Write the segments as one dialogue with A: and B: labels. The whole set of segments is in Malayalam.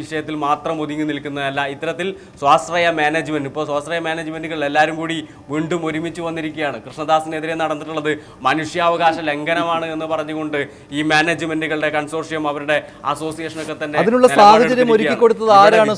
A: വിഷയത്തിൽ മാത്രം ഒതുങ്ങി നിൽക്കുന്നതല്ല. ഇത്തരത്തിൽ സ്വാശ്രയ മാനേജ്മെന്റ് ഇപ്പോൾ സ്വാശ്രയ മാനേജ്മെന്റുകൾ എല്ലാവരും കൂടി വീണ്ടും ഒരുമിച്ച് വന്നിരിക്കുകയാണ്. കൃഷ്ണദാസിനെതിരെ നടന്നിട്ടുള്ളത് മനുഷ്യാവകാശ ലംഘനമാണ് എന്ന് പറഞ്ഞുകൊണ്ട് ഈ മാനേജ്മെന്റുകളുടെ കൺസോർഷ്യം അവരുടെ അസോസിയേഷനൊക്കെ തന്നെ
B: അതിനുള്ള സാഹചര്യം ഒരുക്കി കൊടുത്തത് ആരാണ്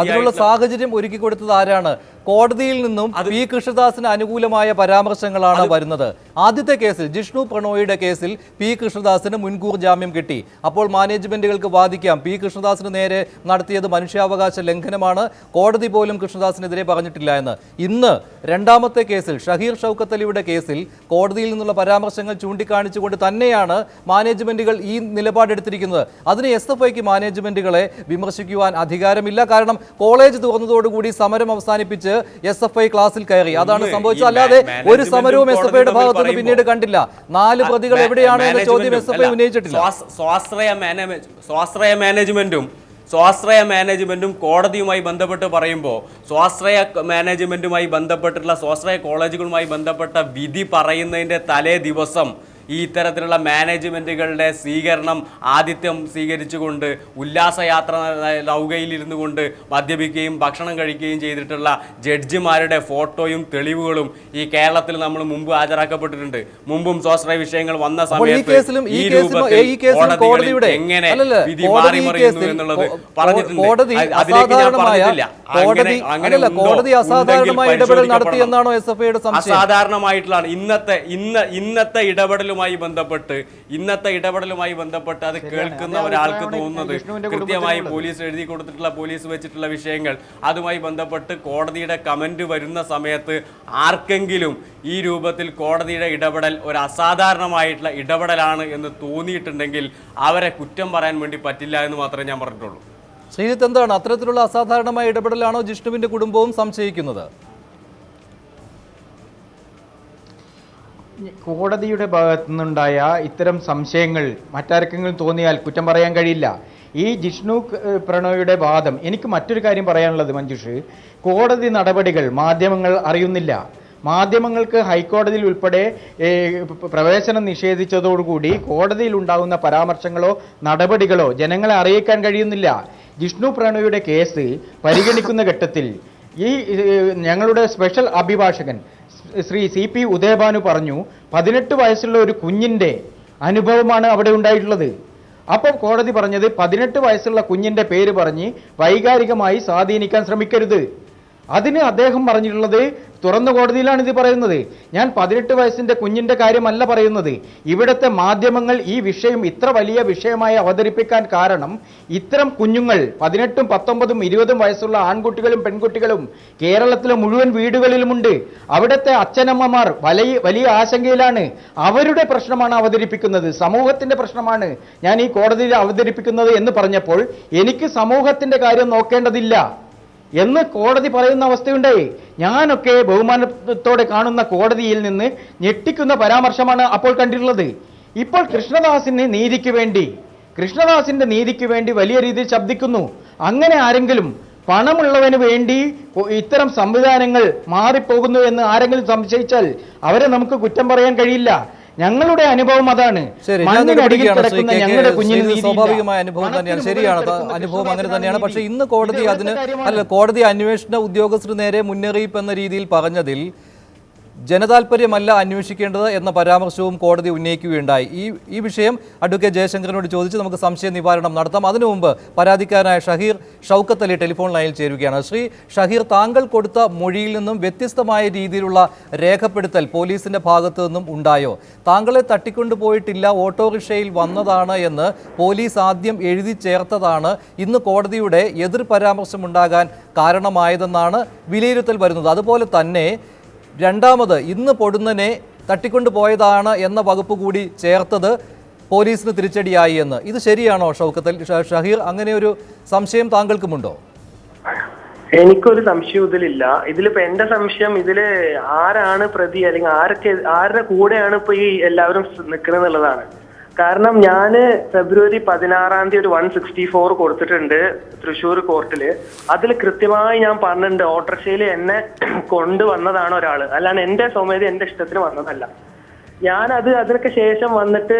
B: അതിനുള്ള സാഹചര്യം ഒരുക്കി കൊടുത്തത് ആരാണ്? കോടതിയിൽ നിന്നും പി കൃഷ്ണദാസിന് അനുകൂലമായ പരാമർശങ്ങളാണ് വരുന്നത്. ആദ്യത്തെ കേസിൽ ജിഷ്ണു പ്രണോയിയുടെ കേസിൽ പി കൃഷ്ണദാസിന് മുൻകൂർ ജാമ്യം കിട്ടി. അപ്പോൾ മാനേജ്മെന്റുകൾക്ക് വാദിക്കാം പി കൃഷ്ണദാസിന് നേരെ നടത്തിയത് മനുഷ്യാവകാശ ലംഘനമാണ് കോടതി പോലും കൃഷ്ണദാസിനെതിരെ പറഞ്ഞിട്ടില്ല എന്ന്. ഇന്ന് രണ്ടാമത്തെ കേസിൽ ഷഹീർ ഷൗക്കത്ത് അലിയുടെ കേസിൽ കോടതിയിൽ നിന്നുള്ള പരാമർശങ്ങൾ ചൂണ്ടിക്കാണിച്ചുകൊണ്ട് തന്നെയാണ് മാനേജ്മെന്റുകൾ ഈ നിലപാടെടുത്തിരിക്കുന്നത്. അതിന് എസ് എഫ് ഐക്ക് മാനേജ്മെന്റുകളെ വിമർശിക്കുവാൻ അധികാരമില്ല. കാരണം കോളേജ് തുറന്നതോടുകൂടി സമരം അവസാനിപ്പിച്ച് എസ് എഫ് ഐ ക്ലാസ്സിൽ കയറി. അതാണ് സംഭവിച്ചത്. അല്ലാതെ ഒരു സമരവും എസ് എഫ് ഐയുടെ ഭാഗത്ത്
A: നിന്ന്
B: പിന്നീട് കണ്ടില്ല. നാല് പ്രതികൾ എവിടെയാണ് എന്ന ചോദ്യം എസ് എഫ് ഐ ഉന്നയിച്ചിട്ടില്ല.
A: സ്വാശ്രയ മാനേജ് സ്വാശ്രയ മാനേജ്മെന്റും സ്വാശ്രയ മാനേജ്മെന്റും കോടതിയുമായി ബന്ധപ്പെട്ട് പറയുമ്പോൾ സ്വാശ്രയ മാനേജ്മെന്റുമായി ബന്ധപ്പെട്ടിട്ടുള്ള സ്വാശ്രയ കോളേജുകളുമായി ബന്ധപ്പെട്ട വിധി പറയുന്നതിന്റെ തലേ ദിവസം ഈ ഇത്തരത്തിലുള്ള മാനേജ്മെന്റുകളുടെ സ്വീകരണം ആദിത്യം സ്വീകരിച്ചുകൊണ്ട് ഉല്ലാസയാത്ര നൗകയിലിരുന്നു കൊണ്ട് മദ്യപിക്കുകയും ഭക്ഷണം കഴിക്കുകയും ചെയ്തിട്ടുള്ള ജഡ്ജിമാരുടെ ഫോട്ടോയും തെളിവുകളും ഈ കേരളത്തിൽ നമ്മൾ മുമ്പ് ഹാജരാക്കപ്പെട്ടിട്ടുണ്ട്. മുമ്പും സ്വാശ്രയ വിഷയങ്ങൾ വന്ന സമയത്ത്
B: ഈ
A: രൂപത്തിൽ എങ്ങനെ വിധി മാറി മറിയുന്നു എന്നുള്ളത് പറഞ്ഞിട്ടുണ്ട്. അതിലേക്ക് ഞാൻ പറഞ്ഞിട്ടില്ല. അങ്ങനെ
B: കോടതി അസാധാരണമായ ഇടപെടൽ നടത്തി. എന്നാണോ എസ് എഫ് ഐയുടെ
A: ഇന്നത്തെ ഇന്ന് ഇന്നത്തെ ഇടപെടലുമായി ബന്ധപ്പെട്ട് ഇന്നത്തെ ഇടപെടലുമായി ബന്ധപ്പെട്ട് അത് കേൾക്കുന്ന ഒരാൾക്ക് തോന്നുന്നത്. കൃത്യമായി പോലീസ് എഴുതി കൊടുത്തിട്ടുള്ള പോലീസ് വെച്ചിട്ടുള്ള വിഷയങ്ങൾ. അതുമായി ബന്ധപ്പെട്ട് കോടതിയുടെ കമന്റ് വരുന്ന സമയത്ത് ആർക്കെങ്കിലും ഈ രൂപത്തിൽ കോടതിയുടെ ഇടപെടൽ ഒരു അസാധാരണമായിട്ടുള്ള ഇടപെടലാണ് എന്ന് തോന്നിയിട്ടുണ്ടെങ്കിൽ അവരെ കുറ്റം പറയാൻ വേണ്ടി പറ്റില്ല എന്ന് മാത്രമേ ഞാൻ പറഞ്ഞിട്ടുള്ളൂ.
B: ശ്രീജിത്ത് എന്താണ്? അത്തരത്തിലുള്ള അസാധാരണമായ ഇടപെടലാണോ ജിഷ്ണുവിന്റെ കുടുംബവും സംശയിക്കുന്നത്?
C: കോടതിയുടെ ഭാഗത്തുനിന്നുണ്ടായ ഇത്തരം സംശയങ്ങൾ മറ്റാർക്കെങ്കിലും തോന്നിയാൽ കുറ്റം പറയാൻ കഴിയില്ല. ഈ ജിഷ്ണു പ്രണോയുടെ വാദം എനിക്ക് മറ്റൊരു കാര്യം പറയാനുള്ളത് മഞ്ജുഷ് കോടതി നടപടികൾ മാധ്യമങ്ങൾ അറിയുന്നില്ല. മാധ്യമങ്ങൾക്ക് ഹൈക്കോടതിയിൽ ഉൾപ്പെടെ പ്രവേശനം നിഷേധിച്ചതോടുകൂടി കോടതിയിൽ ഉണ്ടാകുന്ന പരാമർശങ്ങളോ നടപടികളോ ജനങ്ങളെ അറിയിക്കാൻ കഴിയുന്നില്ല. ജിഷ്ണു പ്രണോയുടെ കേസ് പരിഗണിക്കുന്ന ഘട്ടത്തിൽ ഈ ഞങ്ങളുടെ സ്പെഷ്യൽ അഭിഭാഷകൻ ശ്രീ സി പി ഉദയഭാനു പറഞ്ഞു പതിനെട്ട് വയസ്സുള്ള ഒരു കുഞ്ഞിന്റെ അനുഭവമാണ് അവിടെ ഉണ്ടായിട്ടുള്ളത്. അപ്പം കോടതി പറഞ്ഞത് പതിനെട്ട് വയസ്സുള്ള കുഞ്ഞിന്റെ പേര് പറഞ്ഞ് വൈകാരികമായി സ്വാധീനിക്കാൻ ശ്രമിക്കരുത്. അതിന് അദ്ദേഹം പറഞ്ഞിട്ടുള്ളത് തുറന്ന കോടതിയിലാണ് ഇത് പറയുന്നത്. ഞാൻ പതിനെട്ട് വയസ്സിന്റെ കുഞ്ഞിന്റെ കാര്യമല്ല പറയുന്നത്. ഇവിടുത്തെ മാധ്യമങ്ങൾ ഈ വിഷയം ഇത്ര വലിയ വിഷയമായി അവതരിപ്പിക്കാൻ കാരണം ഇത്തരം കുഞ്ഞുങ്ങൾ പതിനെട്ടും പത്തൊമ്പതും ഇരുപതും വയസ്സുള്ള ആൺകുട്ടികളും പെൺകുട്ടികളും കേരളത്തിലെ മുഴുവൻ വീടുകളിലുമുണ്ട്. അവിടുത്തെ അച്ഛനമ്മമാർ വലിയ വലിയ ആശങ്കയിലാണ്. അവരുടെ പ്രശ്നമാണ് അവതരിപ്പിക്കുന്നത്. സമൂഹത്തിന്റെ പ്രശ്നമാണ് ഞാൻ ഈ കോടതിയിൽ അവതരിപ്പിക്കുന്നത് എന്ന് പറഞ്ഞപ്പോൾ എനിക്ക് സമൂഹത്തിന്റെ കാര്യം നോക്കേണ്ടതില്ല. എന്ന് കോടതി പറയുന്ന അവസ്ഥയുണ്ടായി ഞാനൊക്കെ ബഹുമാനത്തോടെ കാണുന്ന കോടതിയിൽ നിന്ന് ഞെട്ടിക്കുന്ന പരാമർശമാണ് അപ്പോൾ കണ്ടിട്ടുള്ളത്. ഇപ്പോൾ കൃഷ്ണദാസിന് നീതിക്ക് വേണ്ടി കൃഷ്ണദാസിന്റെ നീതിക്ക് വേണ്ടി വലിയ രീതിയിൽ ശബ്ദിക്കുന്നു. അങ്ങനെ ആരെങ്കിലും പണമുള്ളവന് വേണ്ടി ഇത്തരം സംവിധാനങ്ങൾ മാറിപ്പോകുന്നു എന്ന് ആരെങ്കിലും സംശയിച്ചാൽ അവരെ നമുക്ക് കുറ്റം പറയാൻ കഴിയില്ല. ഞങ്ങളുടെ അനുഭവം അതാണ്.
B: സ്വാഭാവികമായ അനുഭവം തന്നെയാണ്. ശരിയാണ്. അനുഭവം അങ്ങനെ തന്നെയാണ്. പക്ഷേ. ഇന്ന് കോടതി അതിന് അല്ല കോടതി അന്വേഷണ ഉദ്യോഗസ്ഥർ നേരെ മുന്നറിയിപ്പ് എന്ന രീതിയിൽ പറഞ്ഞതിൽ ജനതാൽപര്യമല്ല അന്വേഷിക്കേണ്ടത് എന്ന പരാമർശവും കോടതി ഉന്നയിക്കുകയുണ്ടായി. ഈ ഈ വിഷയം അഡ്വക്കേറ്റ് ജയശങ്കറിനോട് ചോദിച്ച് നമുക്ക് സംശയ നിവാരണം നടത്താം. അതിനു മുമ്പ് പരാതിക്കാരനായ ഷഹീർ ഷൗക്കത്ത് അലി ടെലിഫോൺ ലൈനിൽ ചേരുകയാണ്. ശ്രീ ഷഹീർ താങ്കൾ കൊടുത്ത മൊഴിയിൽ നിന്നും വ്യത്യസ്തമായ രീതിയിലുള്ള രേഖപ്പെടുത്തൽ പോലീസിന്റെ ഭാഗത്തു നിന്നും ഉണ്ടായോ? താങ്കളെ തട്ടിക്കൊണ്ടുപോയിട്ടില്ല ഓട്ടോറിക്ഷയിൽ വന്നതാണ് എന്ന് പോലീസ് ആദ്യം എഴുതി ചേർത്തതാണ്. ഇന്ന് കോടതിയുടെ എതിർ പരാമർശമുണ്ടാകാൻ കാരണമായതെന്നാണ് വിലയിരുത്തൽ വരുന്നത്. അതുപോലെ തന്നെ രണ്ടാമത് ഇന്ന് പൊടുന്നനെ തട്ടിക്കൊണ്ടു പോയതാണ് എന്ന വകുപ്പ് കൂടി ചേർത്തത് പോലീസിന് തിരിച്ചടിയായി എന്ന്. ഇത് ശരിയാണോ ഷൗക്കത്തൽ? ഷഹീർ അങ്ങനെ ഒരു സംശയം താങ്കൾക്കുമുണ്ടോ?
D: എനിക്കൊരു സംശയം ഇതിലില്ല. ഇതിലിപ്പോ എന്റെ സംശയം ഇതിൽ ആരാണ് പ്രതി? അല്ലെങ്കിൽ ആരൊക്കെ ആരുടെ കൂടെയാണ് ഇപ്പൊ ഈ എല്ലാവരും നിൽക്കുന്നത് എന്നുള്ളതാണ്. കാരണം ഞാൻ ഫെബ്രുവരി പതിനാറാം തീയതി ഒരു വൺ സിക്സ്റ്റി ഫോർ കൊടുത്തിട്ടുണ്ട് തൃശ്ശൂർ കോർട്ടിൽ അതിൽ കൃത്യമായി ഞാൻ പറഞ്ഞിട്ടുണ്ട് ഓട്ടോറിക്ഷയിൽ എന്നെ കൊണ്ടുവന്നതാണ് ഒരാൾ അല്ലാണ്ട് എന്റെ സ്വമേധ എന്റെ ഇഷ്ടത്തിന് വന്നതല്ല. ഞാൻ അത് അതിനൊക്കെ ശേഷം വന്നിട്ട്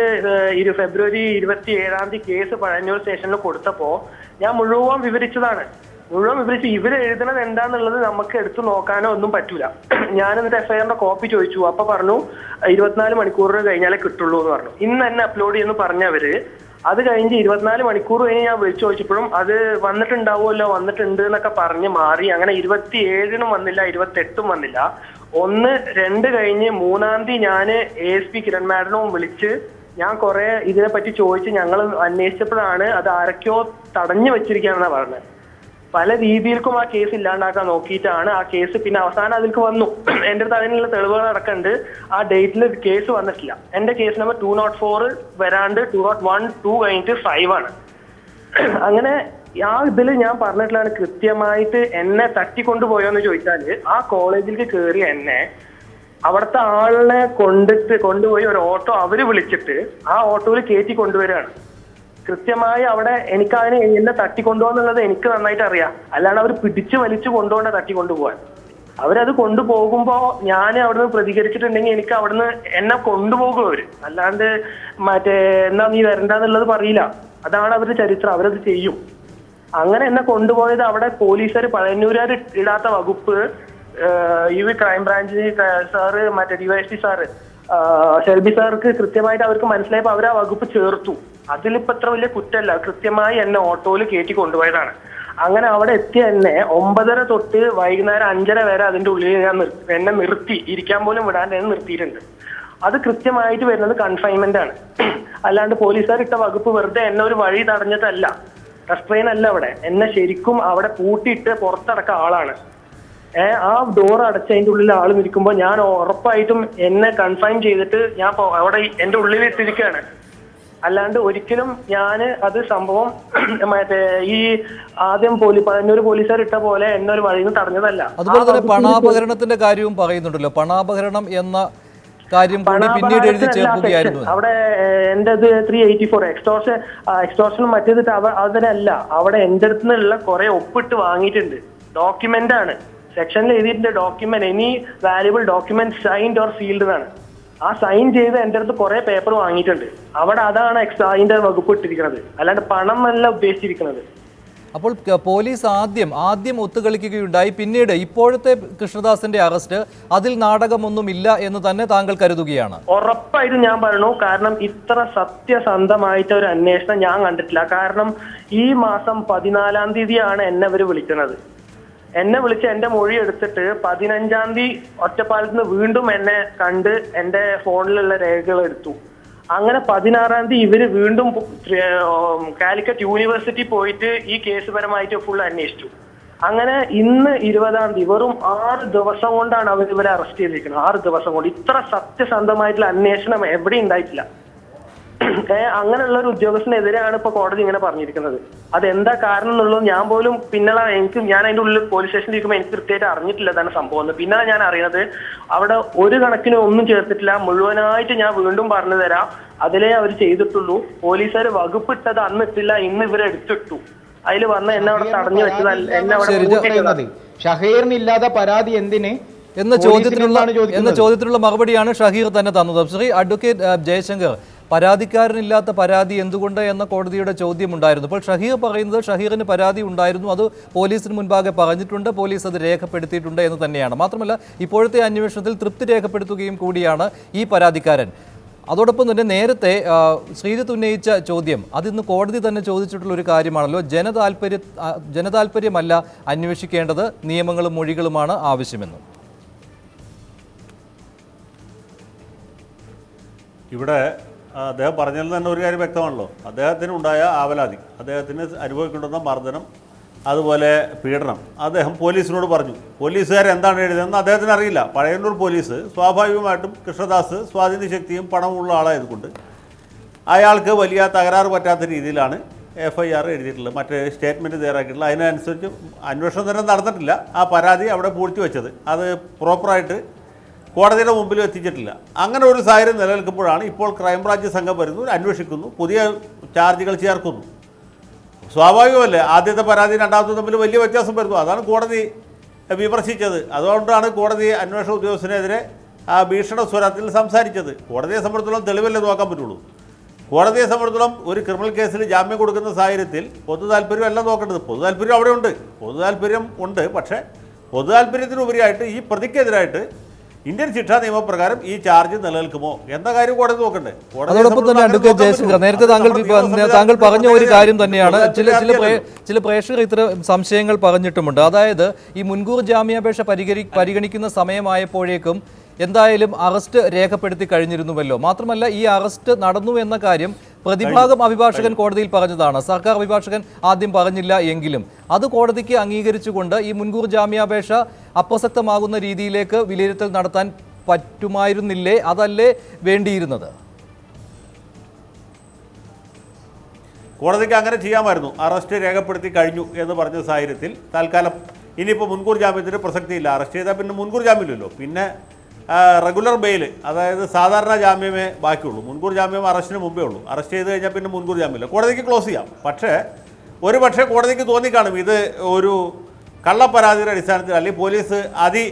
D: ഇരു ഫെബ്രുവരി ഇരുപത്തി ഏഴാം തീയതി കേസ് പഴഞ്ഞൂർ സ്റ്റേഷനിൽ കൊടുത്തപ്പോ ഞാൻ മുഴുവൻ വിവരിച്ചതാണ്. മുഴുവൻ വിവരിച്ച് ഇവർ എഴുതണത് എന്താന്നുള്ളത് നമുക്ക് എടുത്തു നോക്കാനോ ഒന്നും പറ്റൂല. ഞാൻ എന്നിട്ട് എഫ്ഐആറിന്റെ കോപ്പി ചോദിച്ചു. അപ്പൊ പറഞ്ഞു ഇരുപത്തിനാല് മണിക്കൂർ കഴിഞ്ഞാലേ കിട്ടുള്ളൂ എന്ന് പറഞ്ഞു. ഇന്ന് തന്നെ അപ്ലോഡ് ചെയ്യുന്നു പറഞ്ഞവര് അത് കഴിഞ്ഞ് ഇരുപത്തിനാല് മണിക്കൂർ കഴിഞ്ഞ് ഞാൻ വിളിച്ചു ചോദിച്ചപ്പോഴും അത് വന്നിട്ടുണ്ടാവുമല്ലോ വന്നിട്ടുണ്ട് എന്നൊക്കെ പറഞ്ഞ് മാറി. അങ്ങനെ ഇരുപത്തി ഏഴിനും വന്നില്ല ഇരുപത്തെട്ടും വന്നില്ല. ഒന്ന് രണ്ട് കഴിഞ്ഞ് മൂന്നാം തീയതി ഞാൻ എ എസ് പി കിരൺ മാഡനും വിളിച്ച് ഞാൻ കുറെ ഇതിനെപ്പറ്റി ചോദിച്ച് ഞങ്ങൾ അന്വേഷിച്ചപ്പോഴാണ് അത് ആരൊക്കെയോ തടഞ്ഞു വെച്ചിരിക്കുകയാണെന്നാണ് പറഞ്ഞത്. പല രീതിയിൽക്കും ആ കേസ് ഇല്ലാണ്ടാക്കാൻ നോക്കിയിട്ടാണ് ആ കേസ് പിന്നെ അവസാനം അതിലേക്ക് വന്നു. എന്റെ അടുത്ത് അതിനുള്ള തെളിവുകൾ അടക്കമുണ്ട്. ആ ഡേറ്റിൽ കേസ് വന്നിട്ടില്ല. എന്റെ case number two nought four വരാണ്ട് ടു നോട്ട് വൺ ടു കഴിഞ്ഞിട്ട് ഫൈവ് ആണ്. അങ്ങനെ ആ ഇതിൽ ഞാൻ പറഞ്ഞിട്ടുള്ളതാണ് കൃത്യമായിട്ട് എന്നെ തട്ടിക്കൊണ്ടുപോയോന്ന് ചോദിച്ചാൽ ആ കോളേജിലേക്ക് കയറി എന്നെ അവിടുത്തെ ആളിനെ കൊണ്ടിട്ട് കൊണ്ടുപോയി ഒരു ഓട്ടോ അവർ വിളിച്ചിട്ട് ആ ഓട്ടോയിൽ കയറ്റി കൊണ്ടുവരികയാണ്. കൃത്യമായി അവിടെ എനിക്ക് അതിനെ എന്നെ തട്ടിക്കൊണ്ടുപോകുന്നുള്ളത് എനിക്ക് നന്നായിട്ട് അറിയാം. അല്ലാണ്ട് അവർ പിടിച്ചു വലിച്ചു കൊണ്ടുപോകണ്ട തട്ടിക്കൊണ്ടുപോകാൻ. അവരത് കൊണ്ടുപോകുമ്പോ ഞാൻ അവിടുന്ന് പ്രതികരിച്ചിട്ടുണ്ടെങ്കിൽ എനിക്ക് അവിടുന്ന് എന്നെ കൊണ്ടുപോകും അവർ. അല്ലാണ്ട് മറ്റേ എന്നാ നീ വരണ്ടെന്നുള്ളത് പറയില്ല. അതാണ് അവരുടെ ചരിത്രം. അവരത് ചെയ്യും. അങ്ങനെ എന്നെ കൊണ്ടുപോയത് അവിടെ പോലീസുകാർ പഴയന്നൂരുകാർ ഇടാത്ത വകുപ്പ് ഈ ക്രൈം ബ്രാഞ്ച് സാറ് മറ്റേ ഡിവൈഎസ്പി സാറ് ഷെൽബി സാർക്ക് കൃത്യമായിട്ട് അവർക്ക് മനസ്സിലായപ്പോ അവർ ആ വകുപ്പ് ചേർത്തു. അതിലിപ്പോ അത്ര വലിയ കുറ്റമല്ല. കൃത്യമായി എന്നെ ഓട്ടോയിൽ കയറ്റി കൊണ്ടുപോയതാണ്. അങ്ങനെ അവിടെ എത്തിയ എന്നെ ഒമ്പതര തൊട്ട് വൈകുന്നേരം അഞ്ചര വരെ അതിന്റെ ഉള്ളിൽ ഞാൻ എന്നെ നിർത്തി. ഇരിക്കാൻ പോലും വിടാണ്ട് എന്നെ നിർത്തിയിട്ടുണ്ട്. അത് കൃത്യമായിട്ട് വരുന്നത് കൺഫൈൻമെന്റ് ആണ്. അല്ലാണ്ട് പോലീസുകാർ ഇട്ട വകുപ്പ് വെറുതെ എന്നെ ഒരു വഴി തടഞ്ഞിട്ടല്ല. റെസ്ട്രെയിൻ അല്ല അവിടെ. എന്നെ ശരിക്കും അവിടെ പൂട്ടിയിട്ട് പുറത്തടക്ക ആളാണ്. ഏഹ് ആ ഡോർ അടച്ചതിന്റെ ഉള്ളിൽ ആൾ നിൽക്കുമ്പോൾ ഞാൻ ഉറപ്പായിട്ടും എന്നെ കൺഫൈൻ ചെയ്തിട്ട് ഞാൻ അവിടെ എന്റെ ഉള്ളിൽ ഇട്ടിരിക്കുകയാണ്. അല്ലാണ്ട് ഒരിക്കലും ഞാൻ അത് സംഭവം മറ്റേ ഈ ആദ്യം പോലീസ് പതിനൂറ് പോലീസുകാർ ഇട്ട പോലെ എന്നെ ഒരു വഴിയിൽ നിന്ന് തടഞ്ഞതല്ല.
B: അതുപോലെ തന്നെ പണാപകരണത്തിന്റെ കാര്യവും പറയുന്നുണ്ടല്ലോ. പണാപകരണം എന്ന കാര്യം കൂടി പിന്നീട് എഴുതി ചേർക്കുകയായിരുന്നു.
D: അവിടെ എന്റെ three eighty four extortion extortion മറ്റേത് അതിനല്ല. അവിടെ എന്റെ അടുത്ത് നിന്നുള്ള കുറെ ഒപ്പിട്ട് വാങ്ങിയിട്ടുണ്ട്. ഡോക്യുമെന്റ് ആണ് സെക്ഷനിൽ എഴുതിയിട്ടുണ്ട് document. Any valuable document signed or sealed എന്നാണ്. ആ സൈൻ ചെയ്ത് എന്റെ അടുത്ത് കുറെ പേപ്പർ വാങ്ങിയിട്ടുണ്ട്. അവിടെ അതാണ് അതിന്റെ വകുപ്പ് ഇട്ടിരിക്കുന്നത് അല്ലാണ്ട് പണം അല്ല ഉദ്ദേശിച്ചിരിക്കുന്നത്
B: അപ്പോൾ പോലീസ് ആദ്യം ആദ്യം ഒത്തുകളിക്കുകയുണ്ടായി. പിന്നീട് ഇപ്പോഴത്തെ കൃഷ്ണദാസിന്റെ അറസ്റ്റ് അതിൽ നാടകമൊന്നുമില്ല എന്ന് തന്നെ താങ്കൾ കരുതുകയാണ്.
D: ഉറപ്പായിട്ടും ഞാൻ പറയണു കാരണം ഇത്ര സത്യസന്ധമായിട്ട് ഒരു അന്വേഷണം ഞാൻ കണ്ടിട്ടില്ല. കാരണം ഈ മാസം പതിനാലാം തീയതിയാണ് എന്നെ അവർ വിളിക്കുന്നത് എന്നെ വിളിച്ച് എന്റെ മൊഴി എടുത്തിട്ട് പതിനഞ്ചാം തീയതി ഒറ്റപ്പാലത്ത് നിന്ന് വീണ്ടും എന്നെ കണ്ട് എന്റെ ഫോണിലുള്ള രേഖകൾ എടുത്തു. അങ്ങനെ പതിനാറാം തീയതി ഇവർ വീണ്ടും കാലിക്കറ്റ് യൂണിവേഴ്സിറ്റി പോയിട്ട് ഈ കേസ് പരമായിട്ട് ഫുൾ അന്വേഷിച്ചു. അങ്ങനെ ഇന്ന് ഇരുപതാം തീയതി വെറും ആറ് ദിവസം കൊണ്ടാണ് അവർ ഇവരെ അറസ്റ്റ് ചെയ്തിരിക്കുന്നത്. ആറ് ദിവസം കൊണ്ട് ഇത്ര സത്യസന്ധമായിട്ടുള്ള അന്വേഷണം എവിടെ ഉണ്ടായിട്ടില്ല. അങ്ങനെയുള്ള ഒരു ഉദ്യോഗസ്ഥനെതിരെയാണ് ഇപ്പൊ കോടതി ഇങ്ങനെ പറഞ്ഞിരിക്കുന്നത്. എന്താ കാരണം എന്നുള്ളത് ഞാൻ പോലും പിന്നെ എനിക്ക് ഞാൻ അതിന്റെ ഉള്ളിൽ പോലീസ് സ്റ്റേഷനിൽ ഇരിക്കുമ്പോൾ എനിക്ക് കൃത്യമായിട്ട് അറിഞ്ഞിട്ടില്ല തന്നെ സംഭവം എന്ന്. പിന്നെ ഞാൻ അറിയുന്നത് അവിടെ ഒരു കണക്കിന് ഒന്നും ചേർത്തിട്ടില്ല. മുഴുവനായിട്ട് ഞാൻ വീണ്ടും പറഞ്ഞു തരാം. അതിലേ അവർ ചെയ്തിട്ടുള്ളൂ. പോലീസുകാർ വകുപ്പിട്ടത് അന്ന് ഇട്ടില്ല ഇന്ന് ഇവരെ എടുത്തിട്ടു. അതിൽ വന്ന എന്നെ അവിടെ തടഞ്ഞു വെച്ചതല്ല എന്നെ അവിടെ
B: ശരി,
D: പൂട്ടിയിട്ടതാ.
C: പറയുന്നത് ഷഹീറിന് ഇല്ലാത്ത പരാതി എന്തിന്?
B: എന്ന ചോദ്യത്തിനുള്ള എന്ന. ചോദ്യത്തിനുള്ള മറുപടിയാണ് ഷഹീർ തന്നെ തന്നത്. ശ്രീ അഡ്വക്കേറ്റ് ജയശങ്കർ പരാതിക്കാരനില്ലാത്ത പരാതി എന്തുകൊണ്ട് എന്ന കോടതിയുടെ ചോദ്യമുണ്ടായിരുന്നു. അപ്പോൾ ഷഹീർ പറയുന്നത് ഷഹീറിന് പരാതി ഉണ്ടായിരുന്നു. അത് പോലീസിന് മുൻപാകെ പറഞ്ഞിട്ടുണ്ട്. പോലീസ് അത് രേഖപ്പെടുത്തിയിട്ടുണ്ട് എന്ന് തന്നെയാണ്. മാത്രമല്ല ഇപ്പോഴത്തെ അന്വേഷണത്തിൽ തൃപ്തി രേഖപ്പെടുത്തുകയും കൂടിയാണ് ഈ പരാതിക്കാരൻ. അതോടൊപ്പം തന്നെ നേരത്തെ ശ്രീജിത്ത് ഉന്നയിച്ച ചോദ്യം അതിന്ന് കോടതി തന്നെ ചോദിച്ചിട്ടുള്ള ഒരു കാര്യമാണല്ലോ. ജനതാൽപര്യ ജനതാൽപര്യമല്ല അന്വേഷിക്കേണ്ടത്. നിയമങ്ങളും മൊഴികളുമാണ് ആവശ്യമെന്ന്.
E: ഇവിടെ അദ്ദേഹം പറഞ്ഞതിൽ തന്നെ ഒരു കാര്യം വ്യക്തമാണല്ലോ. അദ്ദേഹത്തിന് ഉണ്ടായ ആവലാതി അദ്ദേഹത്തിന് അനുഭവിക്കേണ്ടുന്ന മർദ്ദനം അതുപോലെ പീഡനം. അദ്ദേഹം പോലീസിനോട് പറഞ്ഞു പോലീസുകാർ എന്താണ് എഴുതിയതെന്ന് അദ്ദേഹത്തിന് അറിയില്ല. പഴയന്നൂർ പോലീസ് സ്വാഭാവികമായിട്ടും കൃഷ്ണദാസ് സ്വാധീന ശക്തിയും പണമുള്ള ആളായതുകൊണ്ട് അയാൾക്ക് വലിയ തകരാറ് പറ്റാത്ത രീതിയിലാണ് എഫ് ഐ ആർ എഴുതിയിട്ടുള്ളത്. മറ്റേ സ്റ്റേറ്റ്മെന്റ് തയ്യാറാക്കിയിട്ടുള്ളത് അതിനനുസരിച്ച് അന്വേഷണം തന്നെ നടന്നിട്ടില്ല. ആ പരാതി അവിടെ പൂഴ്ത്തി വെച്ചത്. അത് പ്രോപ്പറായിട്ട് കോടതിയുടെ മുമ്പിൽ എത്തിച്ചിട്ടില്ല. അങ്ങനെ ഒരു സാഹചര്യം നിലനിൽക്കുമ്പോഴാണ് ഇപ്പോൾ ക്രൈംബ്രാഞ്ച് സംഘം വരുന്നു അന്വേഷിക്കുന്നു പുതിയ ചാർജുകൾ ചേർക്കുന്നു. സ്വാഭാവികമല്ലേ? ആദ്യത്തെ പരാതി രണ്ടാമത്തെ തമ്മിൽ വലിയ വ്യത്യാസം വരുന്നു. അതാണ് കോടതി വിമർശിച്ചത്. അതുകൊണ്ടാണ് കോടതി അന്വേഷണ ഉദ്യോഗസ്ഥനെതിരെ ആ ഭീഷണ സ്വരത്തിൽ സംസാരിച്ചത്. കോടതിയെ സംബന്ധിച്ചിടത്തോളം തെളിവല്ലേ നോക്കാൻ പറ്റുള്ളൂ. കോടതിയെ സംബന്ധിച്ചിടത്തോളം ഒരു ക്രിമിനൽ കേസിൽ ജാമ്യം കൊടുക്കുന്ന സാഹചര്യത്തിൽ പൊതു താല്പര്യം അല്ല നോക്കേണ്ടത്. പൊതു താല്പര്യം അവിടെ ഉണ്ട് പൊതു താല്പര്യം ഉണ്ട് പക്ഷേ പൊതു താല്പര്യത്തിനുപരിയായിട്ട് ഈ പ്രതിക്കെതിരായിട്ട് ഇന്ത്യൻ ശിക്ഷാ നിയമപ്രകാരം ഈ ചാർജ് നിലനിൽക്കുമോ? എന്ന കാര്യം കോടതി നോക്കണ്ടേ?
B: അതോടൊപ്പം തന്നെ അഡ്വക്കേറ്റ് ജയശങ്കർ നേരത്തെ താങ്കൾ? താങ്കൾ പറഞ്ഞ ഒരു കാര്യം തന്നെയാണ്. ചില ചില ചില പ്രേക്ഷകർ ഇത്ര സംശയങ്ങൾ പറഞ്ഞിട്ടുമുണ്ട്. അതായത് ഈ മുൻകൂർ ജാമ്യാപേക്ഷ പരിഗണി പരിഗണിക്കുന്ന സമയമായപ്പോഴേക്കും എന്തായാലും അറസ്റ്റ് രേഖപ്പെടുത്തി കഴിഞ്ഞിരുന്നുവല്ലോ. മാത്രമല്ല ഈ അറസ്റ്റ് നടന്നു എന്ന കാര്യം പ്രതിഭാഗം അഭിഭാഷകൻ കോടതിയിൽ പറഞ്ഞതാണ്. സർക്കാർ അഭിഭാഷകൻ ആദ്യം പറഞ്ഞില്ല എങ്കിലും. അത് കോടതിക്ക് അംഗീകരിച്ചുകൊണ്ട് ഈ മുൻകൂർ ജാമ്യാപേക്ഷ അപ്രസക്തമാകുന്ന രീതിയിലേക്ക് വിലയിരുത്തൽ നടത്താൻ പറ്റുമായിരുന്നില്ലേ? അതല്ലേ വേണ്ടിയിരുന്നത്?
E: കോടതിക്ക് അങ്ങനെ ചെയ്യാമായിരുന്നു. അറസ്റ്റ് രേഖപ്പെടുത്തി കഴിഞ്ഞു എന്ന് പറഞ്ഞ സാഹചര്യത്തിൽ തൽക്കാലം ഇനിയിപ്പോൾ മുൻകൂർ ജാമ്യത്തിന് പ്രസക്തിയില്ല. അറസ്റ്റ് ചെയ്താൽ പിന്നെ മുൻകൂർ ജാമ്യമില്ലല്ലോ. പിന്നെ റെഗുലർ ബെയിൽ അതായത് സാധാരണ ജാമ്യമേ ബാക്കിയുള്ളൂ. മുൻകൂർ ജാമ്യം അറസ്റ്റിന് മുമ്പേ ഉള്ളൂ. അറസ്റ്റ് ചെയ്ത് കഴിഞ്ഞാൽ പിന്നെ മുൻകൂർ ജാമ്യമില്ല. കോടതിക്ക് ക്ലോസ് ചെയ്യാം. പക്ഷേ ഒരു പക്ഷേ കോടതിക്ക് തോന്നിക്കാണും ഇത് ഒരു കള്ളപ്പരാതിയുടെ അടിസ്ഥാനത്തിൽ അല്ലെങ്കിൽ പോലീസ് അതി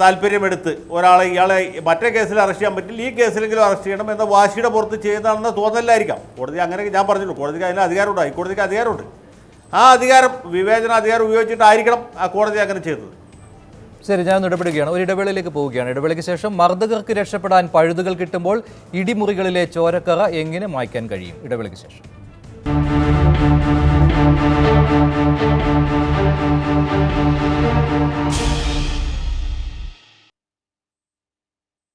E: താല്പര്യമെടുത്ത് ഒരാളെ ഇയാളെ മറ്റേ കേസിൽ അറസ്റ്റ് ചെയ്യാൻ പറ്റില്ല ഈ കേസിലെങ്കിലും അറസ്റ്റ് ചെയ്യണം എന്ന വാശിയുടെ പുറത്ത് ചെയ്യുന്നതാണെന്ന് തോന്നലായിരിക്കാം കോടതി അങ്ങനെ ഞാൻ പറഞ്ഞുള്ളൂ കോടതിക്ക് അതിന് അധികാരമുണ്ട് ഹൈക്കോടതിക്ക് അധികാരമുണ്ട്. ആ അധികാരം വിവേചന അധികാരം ഉപയോഗിച്ചിട്ടായിരിക്കണം ആ കോടതി അങ്ങനെ ചെയ്തത്.
B: ശരി ഞാൻ ഒന്ന് ഇടപെടുകയാണ്. ഒരു ഇടവേളയിലേക്ക് പോവുകയാണ്. ഇടവേളയ്ക്ക് ശേഷം മർദ്ദകർക്ക് രക്ഷപ്പെടാൻ പഴുതുകൾ കിട്ടുമ്പോൾ ഇടിമുറികളിലെ ചോരക്കറ എങ്ങനെ മായ്ക്കാൻ കഴിയും? ഇടവേളയ്ക്ക് ശേഷം. Thank you.